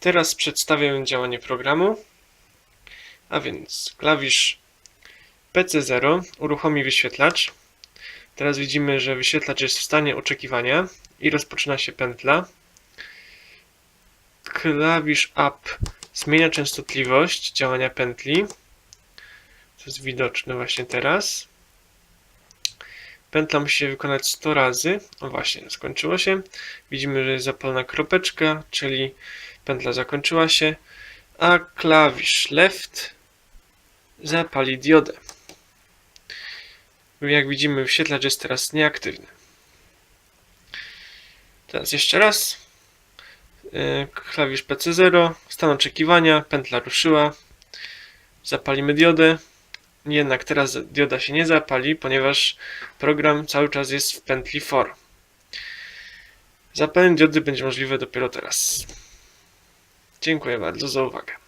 Teraz przedstawię działanie programu. A więc klawisz PC0 uruchomi wyświetlacz. Teraz widzimy, że wyświetlacz jest w stanie oczekiwania i rozpoczyna się pętla. Klawisz Up zmienia częstotliwość działania pętli. To jest widoczne właśnie teraz. Pętla musi się wykonać 100 razy. O właśnie, skończyło się. Widzimy, że jest zapalona kropeczka, czyli pętla zakończyła się, a klawisz left zapali diodę. Jak widzimy, wyświetlacz jest teraz nieaktywny. Teraz jeszcze raz. Yy, Klawisz PC0, stan oczekiwania, pętla ruszyła. Zapalimy diodę. Jednak teraz dioda się nie zapali, ponieważ program cały czas jest w pętli for. Zapalenie diody będzie możliwe dopiero teraz. Dziękuję bardzo za uwagę.